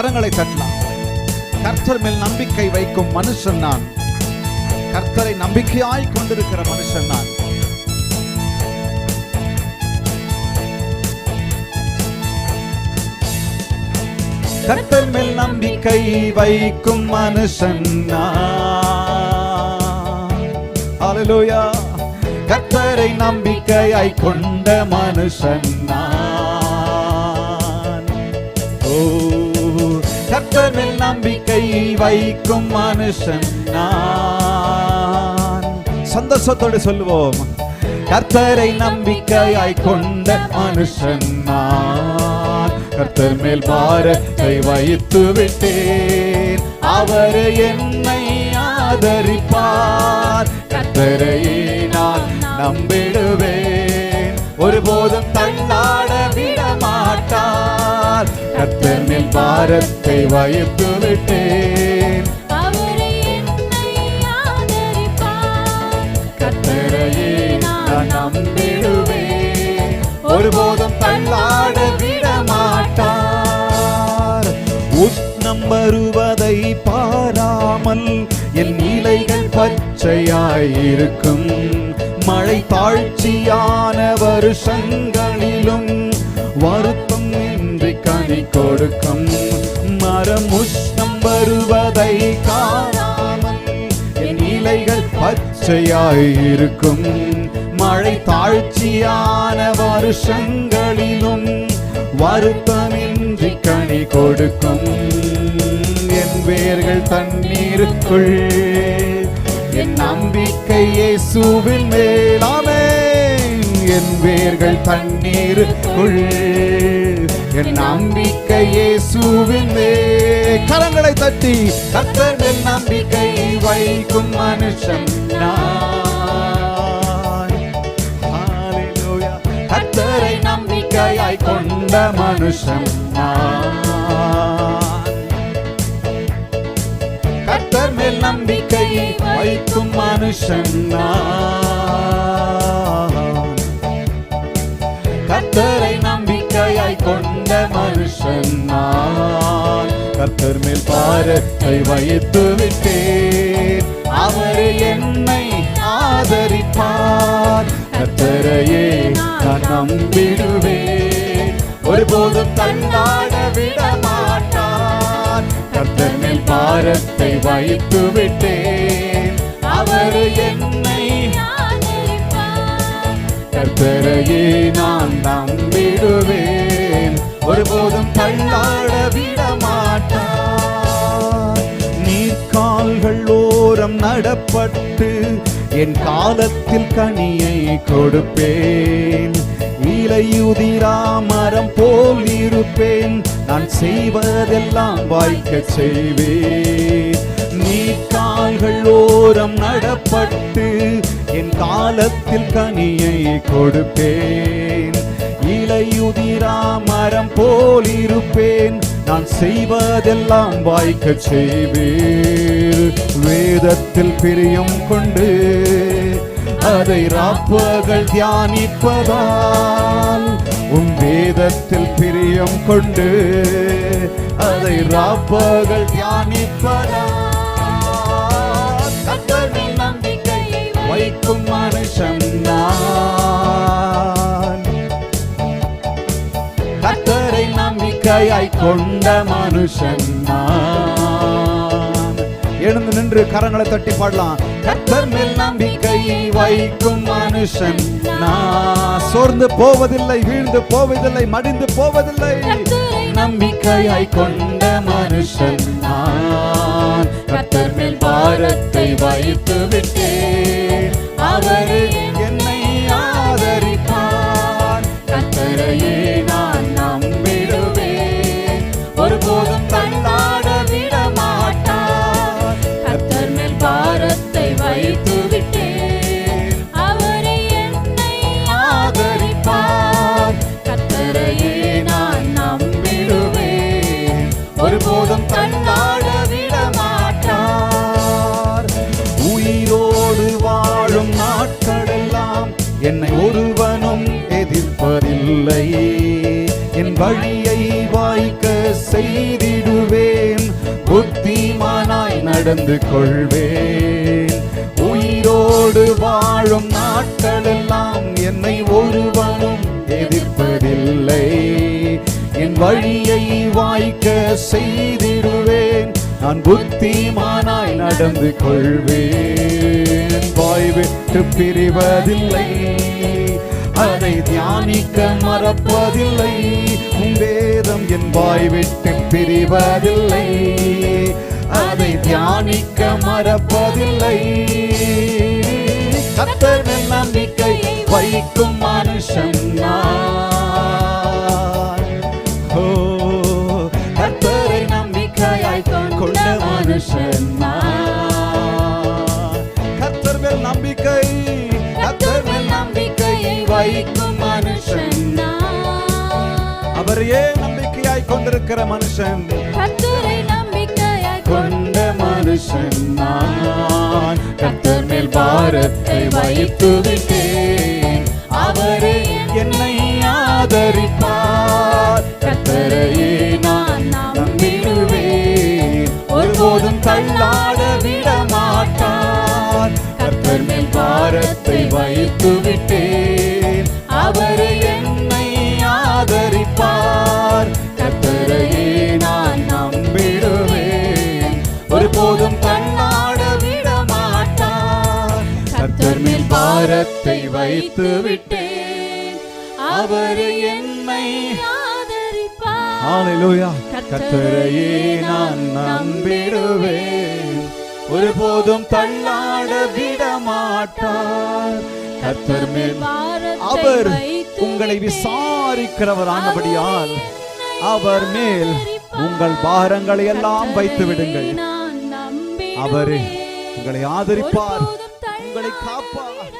கரங்களை தட்டலாம். கர்த்தர் மேல் நம்பிக்கை வைக்கும் மனுஷன் நான். கர்த்தரை நம்பிக்கையாய் கொண்டிருக்கிற மனுஷன் நான். கர்த்தர் மேல் நம்பிக்கை வைக்கும் மனுஷன் அலலுயா கர்த்தரை நம்பிக்கையாய் கொண்ட மனுஷன் நான். ஓ. கர்த்தர் மேல் நம்பிக்கை வைக்கும் மனுஷன் நான். சந்தோஷத்தோடு சொல்லுவோம். கர்த்தரை நம்பிக்கையாய் கொண்ட மனுஷன் நான். கர்த்தர் மேல் பாரத்தை வைத்து விட்டேன். அவர் என்னை ஆதரிப்பார். கர்த்தரையே நான் நம்பிடுவேன். ஒருபோதும் தள்ளாட மேல் பாரத்தை வைத்து விட்டேன். கர்த்தரையே நான் நம்பிடுவேன். ஒருபோதும் தள்ளாட விட மாட்டார் உஷ்ணம் வருவதை பாராமல் என் இலைகள் பச்சையாயிருக்கும். மழை தாழ்ச்சியான வருஷங்களிலும் வருத்தம் இன்றி கனி கொடுக்கும். மரம் உஷ்ணம் வருவதை காணாமல் என் இலைகள் பச்சையாயிருக்கும் மழை தாழ்ச்சியான வருஷங்களிலும் வருத்தமின்றி கனி கொடுக்கும். என் வேர்கள் தண்ணீருக்குள் என் நம்பிக்கை இயேசுவின் மேலாமே. என் வேர்கள் தண்ணீருக்குள். என் நம்பிக்கை இயேசுவின் கரங்களை தட்டி கத்தர்கள் நம்பிக்கை வைக்கும் மனுஷன் கத்தரை நம்பிக்கையாய் கொண்ட மனுஷன் கத்தர் மேல் நம்பிக்கை வைக்கும் மனுஷன் நான். மனுஷன் நான் கர்த்தர் மேல் பாரத்தை வைத்து விட்டேன் அவர் என்னை ஆதரிப்பார். கர்த்தரையே நான் நம்பிடுவேன். ஒருபோதும் தள்ளாட விட மாட்டார் கர்த்தர் மேல் பாரத்தை வைத்து விட்டேன். அவர் என்னை கர்த்தரையே நான் நம்பிடுவேன். ஒருபோதும் தள்ளாட விட மாட்டார் நீர்கால்கள் ஓரம் நடப்பட்டு என் காலத்தில் கனியை கொடுப்பேன். இலையுதிரா மரம் போல் இருப்பேன். நான் செய்வதெல்லாம் வாய்க்க செய்வேன். நீ கால்கள் ஓரம் நடப்பட்டு என் காலத்தில் கனியை கொடுப்பேன். இலையுதிரா மரம் போல் இருப்பேன் நான் செய்வதெல்லாம் வாய்க்க செய்வேன். வேதத்தில் பிரியம் கொண்டு அதை ராப்பகல் தியானிப்பதால் உன் வேதத்தில் பிரியம் கொண்டு அதை ராப்பகல் தியானிப்பதால் வைக்கும் மனுஷன் நான். நம்பிக்கையாய் கொண்ட மனுஷன் எழுந்து நின்று கரங்களை தட்டி பாடலாம். கர்த்தர் மேல் நம்பிக்கை வைக்கும் மனுஷன் நான். சோர்ந்து போவதில்லை வீழ்ந்து போவதில்லை மடிந்து போவதில்லை. நம்பிக்கையாய் கொண்ட மனுஷன் நான். கர்த்தர் மேல் பாரத்தை வைத்து விட்டேன் ஒருபோதும் தள்ளாட விட மாட்டார் உயிரோடு வாழும் நாட்களெல்லாம் என்னை ஒருவனும் எதிர்ப்பதில்லை என் வழியை வாய்க்க செய்திடுவேன். புத்திமானாய் நடந்து கொள்வேன். உயிரோடு வாழும் நாட்களெல்லாம் என்னை ஒருவனும் எதிர்ப்பதில்லை. செய்திடுவேன். நான் புத்திமானாய் நடந்து கொள்வேன். வாய் விட்டு பிரிவதில்லை. அதை தியானிக்க மறப்பதில்லை. வேதம் என் வாய் விட்டு பிரிவதில்லை. அதை தியானிக்க மறப்பதில்லை. கத்தர் நம்பிக்கை வைக்கும் மனுஷன் நான். வைக்கும் மனுஷன் அவரையே நம்பிக்கையாய் கொண்டிருக்கிற மனுஷன். கர்த்தரை நம்பிக்கையாய் கொண்ட மனுஷன் நான் கர்த்தர் மேல் பாரத்தை வைத்து விட்டேன். அவரே என்னை ஆதரிப்பார். கர்த்தரையே நான் நம்பிடுவேன். ஒருபோதும் தள்ளாட விட மாட்டார் கர்த்தர் மேல் பாரத்தை வைத்து விட்டேன். ஒருபோதும் தள்ளாட விட மாட்டார் மேல் பாரத்தை வைத்து விட்டேன் அவர் என்னை கர்த்தரையே நான் நம்பிடுவேன். ஒருபோதும் தள்ளாட விட மாட்டார் கர்த்தர் மேல் அவர் உங்களை விசாரிக்கிறவர் ஆனபடியால் அவர் மேல் உங்கள் பாரங்களை எல்லாம் வைத்து விடுங்கள் அவரே. உங்களை ஆதரிப்பார். உங்களை காப்பார்.